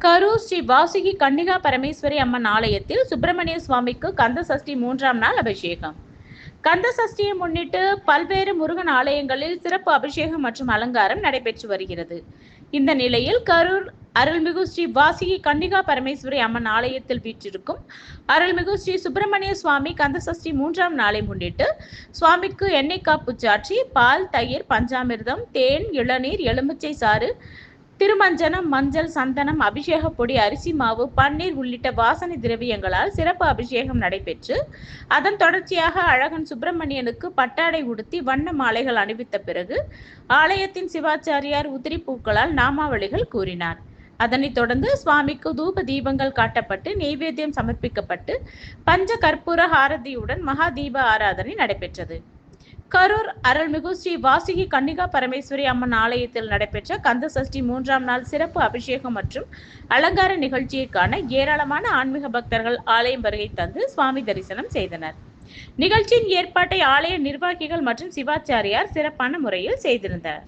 கரூர் ஸ்ரீ வாசுகி கன்னிகா பரமேஸ்வரி அம்மன் ஆலயத்தில் சுப்பிரமணிய சுவாமிக்கு கந்த சஷ்டி மூன்றாம் நாள் அபிஷேகம். கந்த சஷ்டியை முன்னிட்டு பல்வேறு முருகன் ஆலயங்களில் சிறப்பு அபிஷேகம் மற்றும் அலங்காரம் நடைபெற்று வருகிறது. இந்த நிலையில் கரூர் அருள்மிகு ஸ்ரீ வாசுகி கன்னிகா பரமேஸ்வரி அம்மன் ஆலயத்தில் வீற்றிருக்கும் அருள்மிகு ஸ்ரீ சுப்பிரமணிய சுவாமி கந்த சஷ்டி மூன்றாம் நாளை முன்னிட்டு சுவாமிக்கு எண்ணெய் காப்பு சாற்றி பால் தயிர் பஞ்சாமிர்தம் தேன் இளநீர் எலுமிச்சை சாறு திருமஞ்சனம் மஞ்சள் சந்தனம் அபிஷேக பொடி அரிசி மாவு பன்னீர் உள்ளிட்ட வாசனை திரவியங்களால் சிறப்பு அபிஷேகம் நடைபெற்று அதன் தொடர்ச்சியாக அழகன் சுப்பிரமணியனுக்கு பட்டாடை உடுத்தி வண்ண மாலைகள் அணிவித்த பிறகு ஆலயத்தின் சிவாச்சாரியார் உதிரி பூக்களால் நாமாவளிகள் கூறினார். அதனைத் தொடர்ந்து சுவாமிக்கு தூப தீபங்கள் காட்டப்பட்டு நெய்வேத்தியம் சமர்ப்பிக்கப்பட்டு பஞ்ச கற்பூர ஹாரதியுடன் மகா தீப ஆராதனை நடைபெற்றது. கரூர் அருள்மிகு ஸ்ரீ வாசுகி கன்னிகா பரமேஸ்வரி அம்மன் ஆலயத்தில் நடைபெற்ற கந்த சஷ்டி மூன்றாம் நாள் சிறப்பு அபிஷேகம் மற்றும் அலங்கார நிகழ்ச்சியை காண ஏராளமான ஆன்மீக பக்தர்கள் ஆலயம் வருகை தந்து சுவாமி தரிசனம் செய்தனர். நிகழ்ச்சியின் ஏற்பாட்டை ஆலய நிர்வாகிகள் மற்றும் சிவாச்சாரியார் சிறப்பான முறையில் செய்திருந்தனர்.